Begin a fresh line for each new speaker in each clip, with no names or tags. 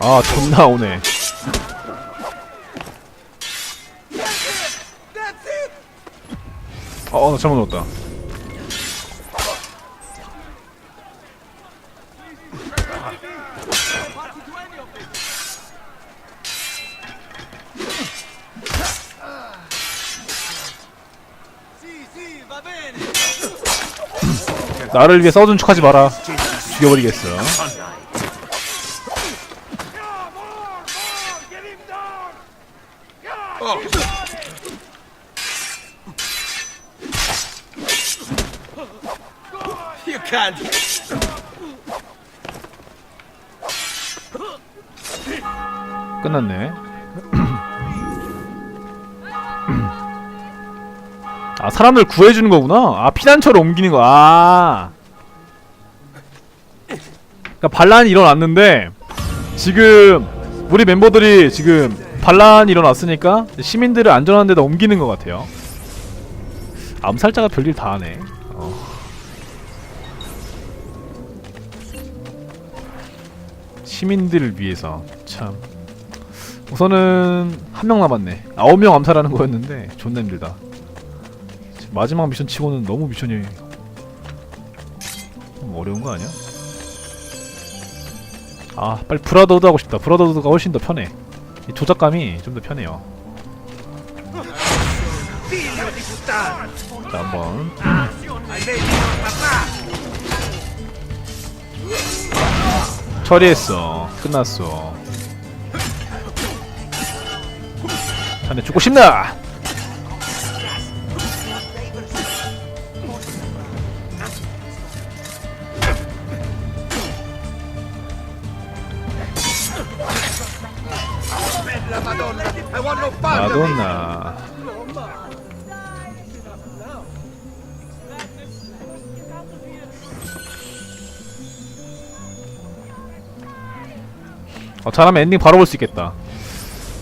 아 존나 오네 어, 나 잘못 넣었다. 나를 위해 써준 척하지 마라. 죽여버리겠어.
You can't.
끝났네. 아 사람들 구해주는 거구나. 아 피난처를 옮기는 거. 아. 그러니까 반란이 일어났는데 지금 우리 멤버들이 지금 반란이 일어났으니까 시민들을 안전한 데다 옮기는 것 같아요. 암살자가 별일 다 하네. 시민들을 위해서 참. 우선은 한 명 남았네. 아홉 명 암살하는 거였는데 존나 힘들다. 마지막 미션 치고는 너무 미션이 좀 어려운 거 아니야? 아 빨리 브라더드 하고 싶다. 브라더드가 훨씬 더 편해. 이 조작감이 좀 더 편해요. 자 한번 처리했어. 끝났어. 자네 죽고 싶나? 마돈나. 어, 잘하면 엔딩 바로 볼 수 있겠다.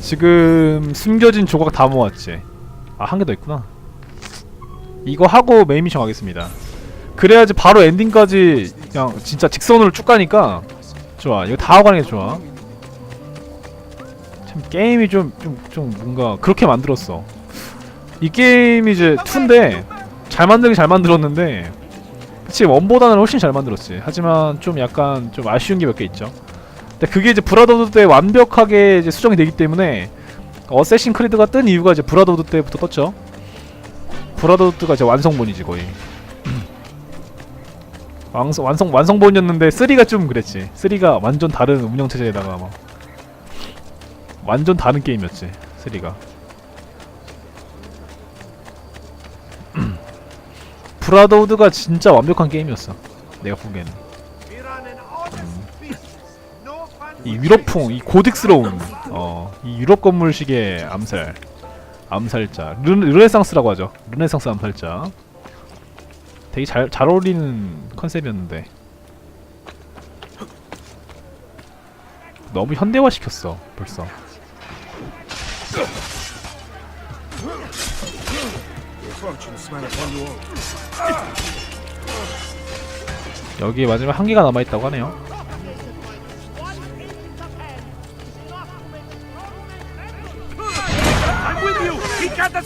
지금 숨겨진 조각 다 모았지. 아, 한 개 더 있구나. 이거 하고 메인 미션 가겠습니다. 그래야지 바로 엔딩까지 그냥 진짜 직선으로 쭉 가니까 좋아. 이거 다 하고 가는 게 좋아. 참 게임이 좀 좀 좀 뭔가 그렇게 만들었어. 이 게임이 이제 2인데 잘 만들긴 잘 만들었는데 그치 원보다는 훨씬 잘 만들었지. 하지만 좀 약간 좀 아쉬운 게 몇 개 있죠. 그게 이제 브라더드 때 완벽하게 이제 수정이 되기 때문에 어쌔신 크리드가 뜬 이유가 이제 브라더드 때부터 떴죠. 브라더드가 이제 완성본이지 거의. 완성 완성 완성본이었는데 3가 좀 그랬지. 3가 완전 다른 운영 체제에다가 막 완전 다른 게임이었지. 3가. 브라더우드가 진짜 완벽한 게임이었어. 내가 보기에는. 이 유럽풍, 이 고딕스러운, 어, 이 유럽 건물식의 암살, 암살자, 르, 르네상스라고 하죠. 르네상스 암살자. 되게 잘, 잘 어울리는 컨셉이었는데. 너무 현대화 시켰어, 벌써. 여기 마지막 한 개가 남아있다고 하네요.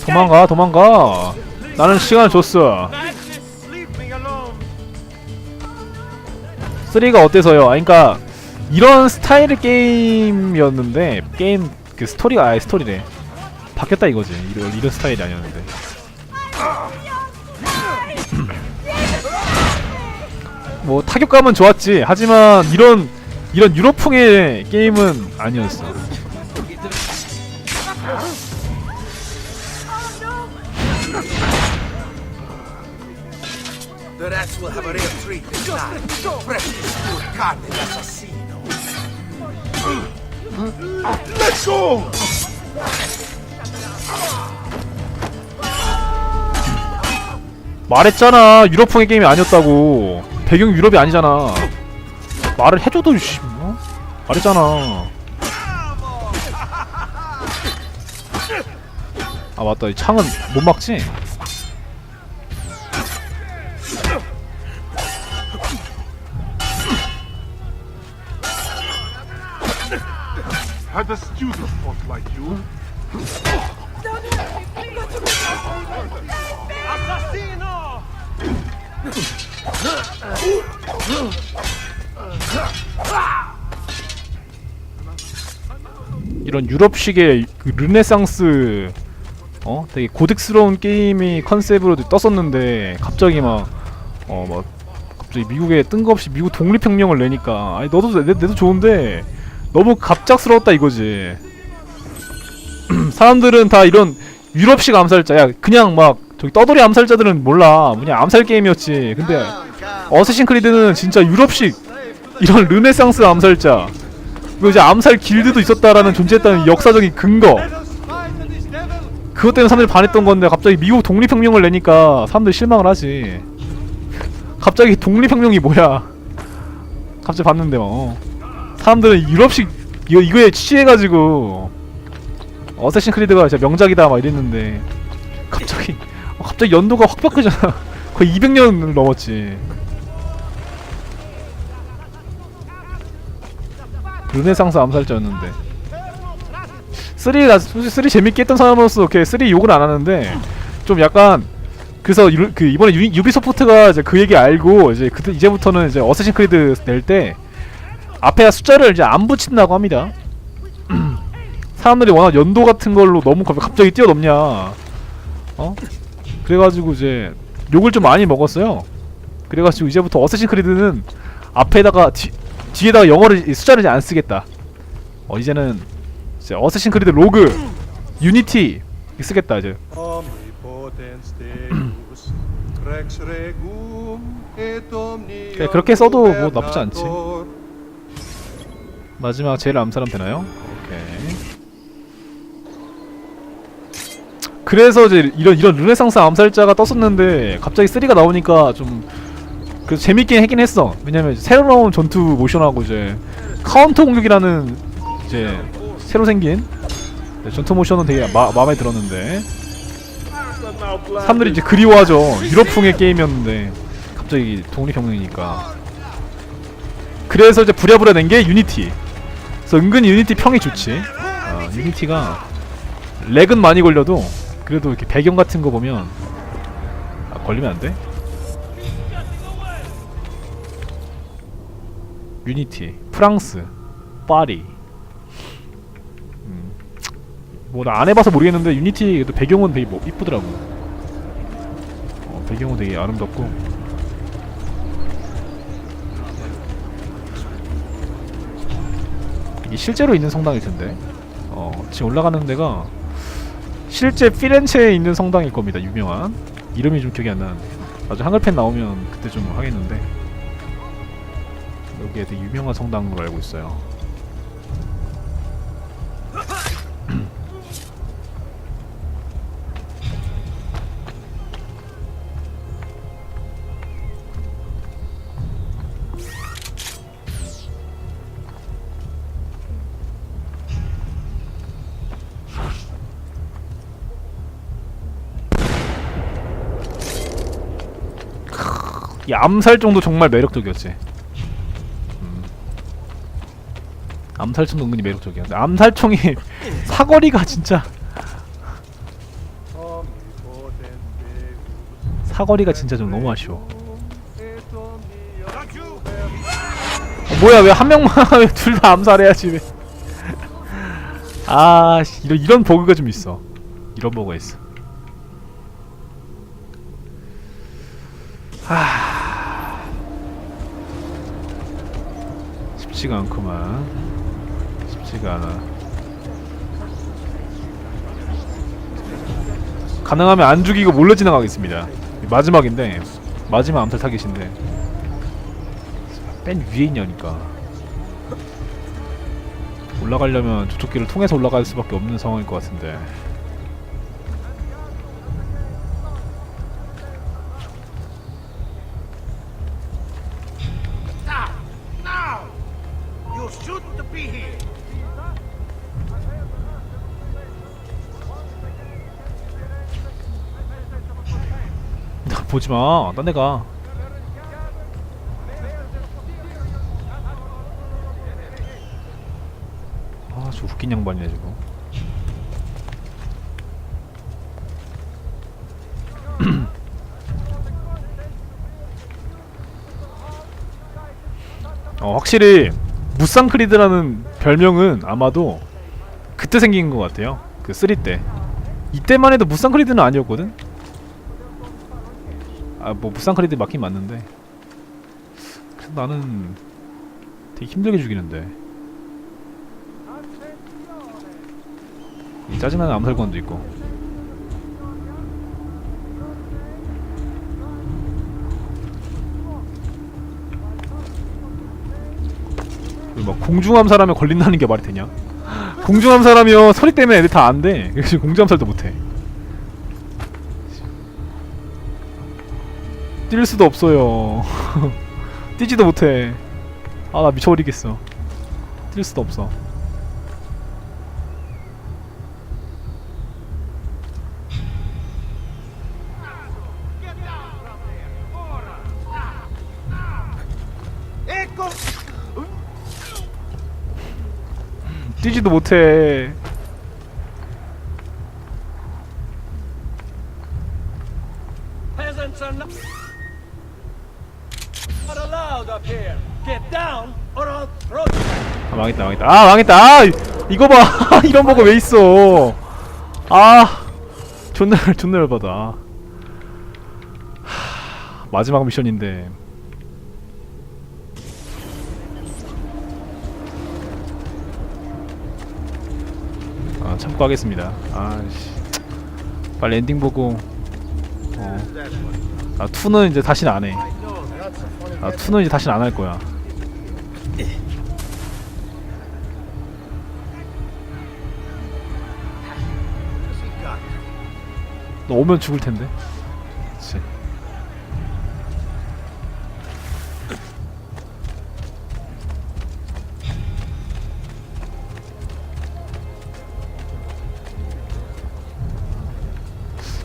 도망가, 도망가. 나는 시간을 줬어.
Leave me alone.
3가 어때서요? 아, 그니까, 이런 스타일의 게임이었는데, 게임, 그 스토리가 아예 스토리래. 바뀌었다 이거지. 이런, 이런 스타일이 아니었는데. 뭐, 타격감은 좋았지. 하지만, 이런, 이런 유럽풍의 게임은 아니었어.
The rats will have a real treat this time. Precious good carne assassino. Let's go!
말했잖아 유럽풍의 게임이 아니었다고 배경이 유럽이 아니잖아 말을 해줘도 씨 뭐? 말했잖아 아 맞다 이 창은 못 막지?
Had a student spotlight you.
이런 유럽식의 그 르네상스 어 되게 고딕스러운 게임이 컨셉으로 떴었는데 갑자기 막어막 갑자기 미국에 뜬금없이 미국 독립혁명을 내니까 아니 너도 내, 내도 좋은데 너무 갑작스러웠다 이거지. 사람들은 다 이런 유럽식 암살자 야 그냥 막 저기 떠돌이 암살자들은 몰라. 그냥 암살 게임이었지. 근데 어쌔신 크리드는 진짜 유럽식 이런 르네상스 암살자. 그리고 이제 암살 길드도 있었다라는 존재했다는 역사적인 근거. 그것 때문에 사람들이 반했던 건데 갑자기 미국 독립혁명을 내니까 사람들이 실망을 하지. 갑자기 독립혁명이 뭐야? 갑자기 봤는데 어 사람들은 유럽식 이거 이거에 취해가지고 어쌔신 크리드가 진짜 명작이다 막 이랬는데 갑자기 어, 갑자기 연도가 확 바뀌잖아. 거의 200년을 넘었지. 르네상스 암살자였는데. 3가 솔직히 3 재밌게 했던 사람으로서 이렇게 3 욕을 안 하는데 좀 약간 그래서 유, 그 이번에 유, 유비소프트가 이제 그 얘기 알고 이제 그 이제부터는 이제 어쌔신 크리드 낼 때 앞에 숫자를 이제 안 붙인다고 합니다. 사람들이 워낙 연도 같은 걸로 너무 갑- 갑자기 뛰어넘냐. 어? 그래가지고 이제 욕을 좀 많이 먹었어요. 그래가지고 이제부터 어쌔신 크리드는 앞에다가 뒤, 뒤에다가 영어를 숫자를 이제 안 쓰겠다. 어 이제는 이제 어쌔신 크리드 로그 유니티 쓰겠다 이제. 그렇게 써도 뭐 나쁘지 않지. 마지막 제일 암사람 되나요? 오케이. 그래서 이제 이런 이런 르네상스 암살자가 떴었는데 갑자기 3가 나오니까 좀 그래서 재밌긴 하긴 했어. 왜냐면 새로 나온 전투 모션하고 이제 카운터 공격이라는 이제 새로 생긴 네, 전투 모션은 되게 마, 마음에 들었는데 사람들이 이제 그리워하죠. 유럽풍의 게임이었는데 갑자기 독립혁명이니까. 그래서 이제 부랴부랴 낸 게 유니티. 그래서 은근히 유니티 평이 좋지. 어, 유니티가 렉은 많이 걸려도 그래도 이렇게 배경 같은 거 보면 아, 걸리면 안 돼? 유니티, 프랑스, 파리. 음. 뭐나 안 해봐서 모르겠는데 유니티 배경은 되게 뭐 이쁘더라고. 어, 배경은 되게 아름답고. 실제로 있는 성당일 텐데. 어, 지금 올라가는 데가 실제 피렌체에 있는 성당일 겁니다. 유명한 이름이 좀 기억이 안 나는데. 나중에 한글팬 나오면 그때 좀 하겠는데. 여기에 되게 유명한 성당으로 알고 있어요. 이 암살 정도 정말 매력적이었지. 음. 암살총도 은근히 매력적이야. 근데 암살총이 사거리가 진짜 사거리가 진짜 좀 너무 아쉬워. 어, 뭐야 왜 한 명만 왜 둘 다 암살해야지 왜? 아 씨, 이런 이런 버그가 좀 있어. 이런 버그가 있어. 쉽지가 않구만. 쉽지가 않아. 가능하면 안 죽이고 몰래 지나가겠습니다. 마지막인데 마지막 암살 타깃인데 맨 위에 있냐니까 올라가려면 저쪽 길을 통해서 올라갈 수밖에 없는 상황일 것 같은데 보지마. 딴 데가. 아 저 웃긴 양반이네 저거. 어 확실히 무쌍크리드라는 별명은 아마도 그때 생긴 것 같아요. 그 3때. 이때만 해도 무쌍크리드는 아니었거든 아뭐 무쌍크리드 맞긴 맞는데. 그래서 나는 되게 힘들게 죽이는데. 이 짜증나는 암살관도 있고. 막 공중암살하면 걸린다는 게 말이 되냐? 공중암살하면 소리 때문에 애들 다 안돼. 그래서 공중암살도 못해 뛸 수도 없어요. 뛰지도 못해. 아 나 미쳐버리겠어. 뛸 수도 없어.
Ecco!
뛰지도 못해 아 망했다 망했다. 아 망했다. 아 이거 봐. 이런 버거 왜 있어? 아 존나 존나 열받아. 하, 마지막 미션인데. 아 참고 하겠습니다. 아씨. 빨리 엔딩 보고. 어. 아 투는 이제 다시는 안해 아 투는 이제 다시는 안 할 거야 너 오면 죽을 텐데. 그치.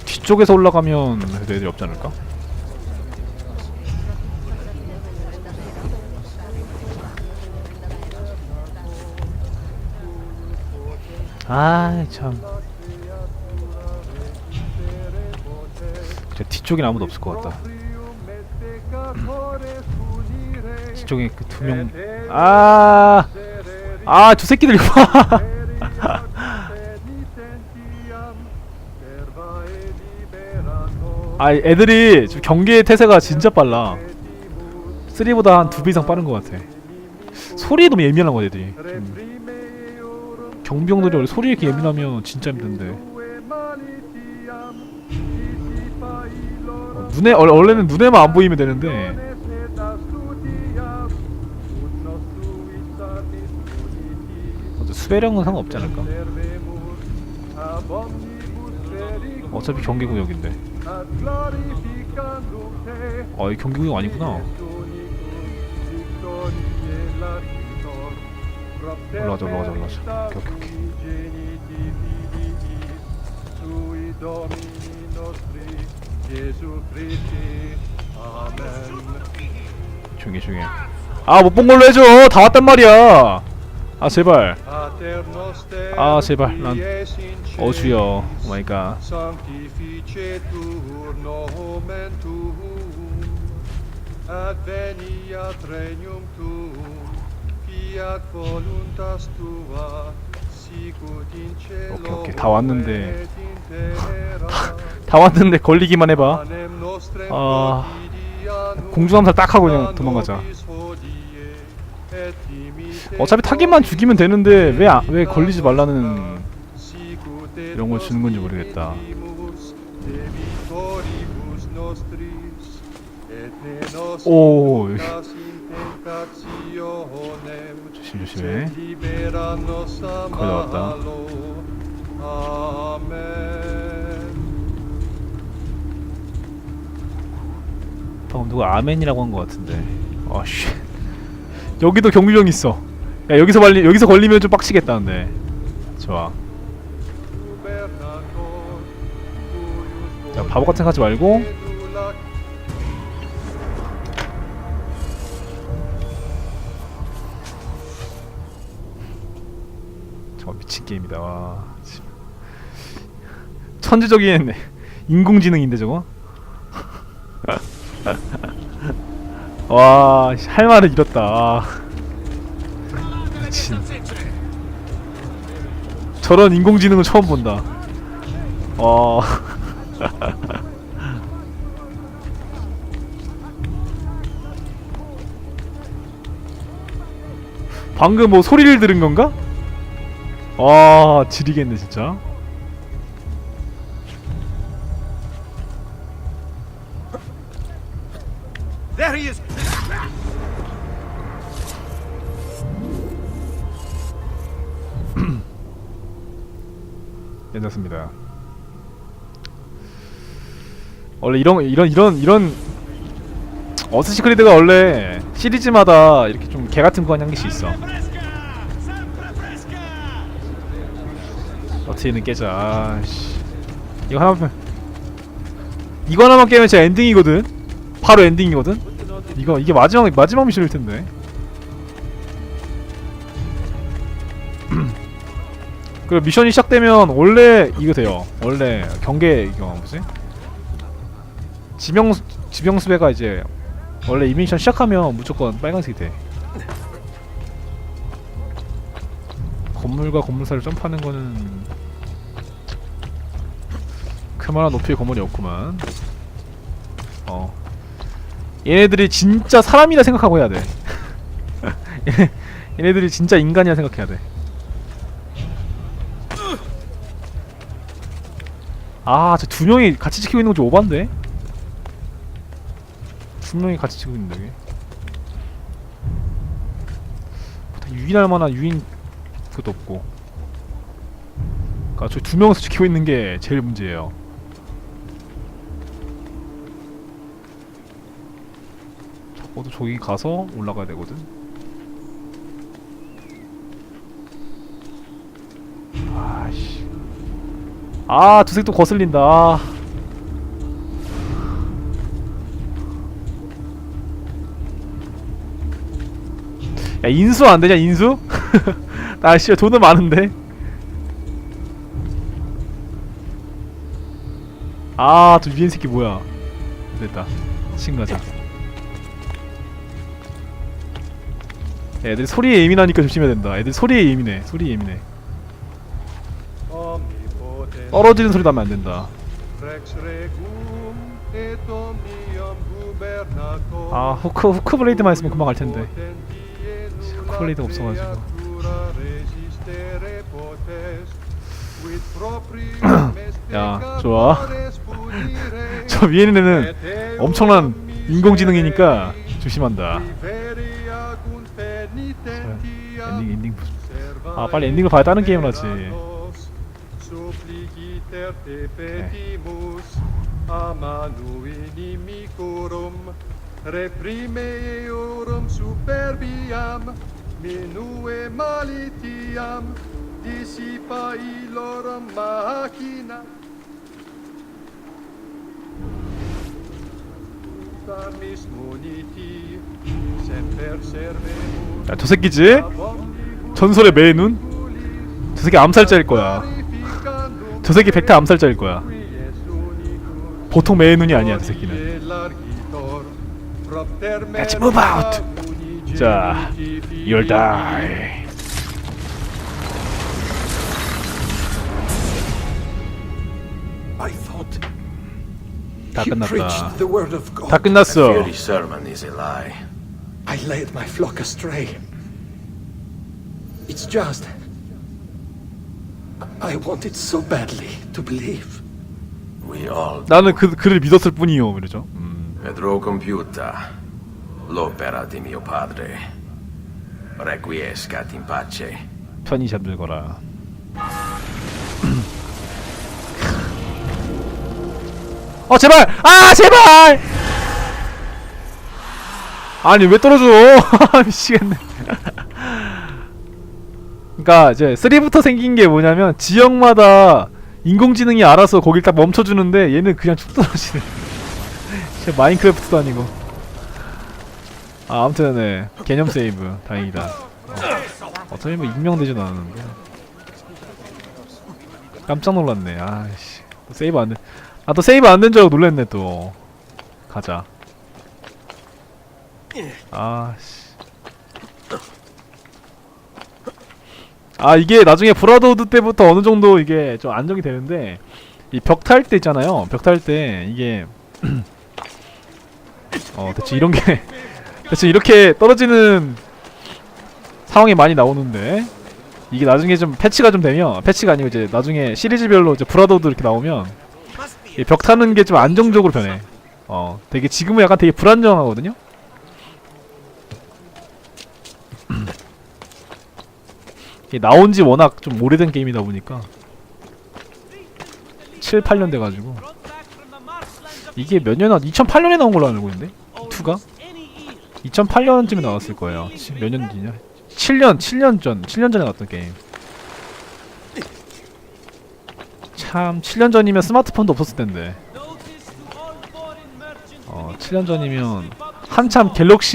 뒤쪽에서 올라가면 그래도 애들이 없지 않을까? 아 참. 저 뒤쪽엔 아무도 없을 것 같다. 뒤쪽에 그 두 명. 아, 아, 저 새끼들 봐. 아, 애들이 지금 경기의 태세가 진짜 빨라. 3보다 한 두 배 이상 빠른 것 같아. 소리에 너무 예민한 거야, 애들이. 음. 경비용들이 원래 소리에 이렇게 예민하면 진짜 힘든데. 어, 눈에 원- 원래는 눈에만 안 보이면 되는데 어차피 수배령은 상관없지 않을까? 어차피 경기구역인데. 아, 이 경기구역 아니구나. 올라가자, 올라가자, 올라가자. 오케이, 오케이, 오케이. 조용히, 조용히. 아, 못 본 걸로 해줘. 다 왔단 말이야. 아, 제발.
아 제발 난
어주여.
어주여
오 마이 갓.
Sanctificetur nomen tuum Adveniat regnum
오케이, 오케이. 다 왔는데. 다 왔는데 걸리기만 해봐. 아, 공중함살 딱 하고 그냥 도망가자. 어차피 타깃만 죽이면 되는데 왜 아, 왜 걸리지 말라는 이런 걸 주는 건지 모르겠다. 오, 조심 조심해. 거의 다 왔다.
malo. 아멘.
방금 누가 아멘이라고 한 것 같은데. 아 씨. 여기도 경비병 있어. 야 여기서 걸리 여기서 걸리면 좀 빡치겠다는데. 좋아. 야 바보 같은 거 하지 말고 게임이다. 와. 참. 천재적인 인공지능인데 저거. 와, 씨, 할 말을 잃었다. 아. 미친. 저런 인공지능은 처음 본다. 어. 방금 뭐 소리를 들은 건가? 와, 지리겠네 진짜.
There he is!
괜찮습니다. 원래 이런 이런 이런 이런 어스시 크리드가 원래 시리즈마다 이렇게 좀 개 같은 거한 개씩 있어. 어떻게는 깨자. 아 씨. 이거 하나만 이거 하나만 깨면 진짜 엔딩이거든. 바로 엔딩이거든. 이거 이게 마지막 마지막 미션일 텐데. 그 미션이 시작되면 원래 이거 돼요. 원래 경계 이거 뭐지? 지명 지명수배가 이제 원래 이 미션 시작하면 무조건 빨간색이 돼. 건물과 건물 사이를 점프하는 거는 그만한 높이의 건물이 없구만. 어. 얘네들이 진짜 사람이라 생각하고 해야 돼. 얘네- 얘네들이 진짜 인간이라 생각해야 돼. 아, 저 두 명이 같이 지키고 있는 거좀 오반데? 두 명이 같이 지키고 있는데, 이게. 보통 유인할 만한 유인 그것도 없고. 그니까 저 두 명이서 지키고 있는 게 제일 문제예요. 적어도 저기 가서 올라가야 되거든. 아씨. 아, 두색 또 거슬린다. 아. 야, 인수 안 되냐, 인수? 나 씨, 돈은 많은데. 아, 저 위엔 새끼 뭐야? 됐다. 친가자. 애들 소리에 예민하니까 조심해야 된다. 애들 소리에 예민해. 소리에 예민해. 떨어지는 소리 나면 안 된다. 아, 후크 후크 블레이드만 있으면 금방 갈 텐데. 후크 블레이드가 없어가지고. 야, 좋아. 저 위에 있는 애는 엄청난 인공지능이니까 조심한다. 엔딩 엔딩 아 빨리 엔딩을 봐야 다른 게임을 하지.
Suppliciter te petimus a manu inimicorum reprime eorum superbiam minue malitiam dissipa illorum machina Tamis muniti semper servemus
야, 저 새끼지? 전설의 매의 눈? 저 새끼 암살자일 거야. 저 새끼 백태 암살자일 거야. 보통 매의 눈이 아니야, 저 새끼는.
Let's
move out. 자, you'll die.
I thought
다 끝났다. 다 끝났어.
It's just. I wanted so badly to believe.
We all
나는 그 그를 믿었을 뿐이요, 그러죠. 음.
vedrò compiuta l'opera di mio padre. Requiescat in pace.
편히 잠들거라. 어 제발! 아 제발! 아니 왜 떨어져? 미치겠네. 그러니까 이제 3부터 생긴 게 뭐냐면 지역마다 인공지능이 알아서 거길 딱 멈춰주는데 얘는 그냥 쭉 떨어지네. 진짜 마인크래프트도 아니고. 아 아무튼 네 개념 세이브 다행이다. 어, 어차피 뭐 익명되진 않았는데. 깜짝 놀랐네. 아씨. 또 세이브 안 돼. 아 또 세이브 안 된 줄 알고 놀랬네 또. 가자. 아씨. 아 이게 나중에 브라더우드 때부터 어느 정도 이게 좀 안정이 되는데 이 벽 탈 때 있잖아요. 벽 탈 때 이게 어 대체 이런 게 대체 이렇게 떨어지는 상황이 많이 나오는데 이게 나중에 좀 패치가 좀 되면 패치가 아니고 이제 나중에 시리즈별로 이제 브라더우드 이렇게 나오면 이벽 타는 게 좀 안정적으로 변해. 어, 되게 지금은 약간 되게 불안정하거든요. 나온 지 워낙 좀 오래된 게임이다 보니까 7, 8년 돼가지고 이게 몇 년, 2008년에 나온 걸로 알고 있는데 2가 2008년쯤에 나왔을 거예요. 몇 년 뒤냐? 7년, 7년 전, 7년 전에 나왔던 게임. 참 7년 전이면 스마트폰도 없었을 텐데. 어, 7년 전이면 한참 갤럭시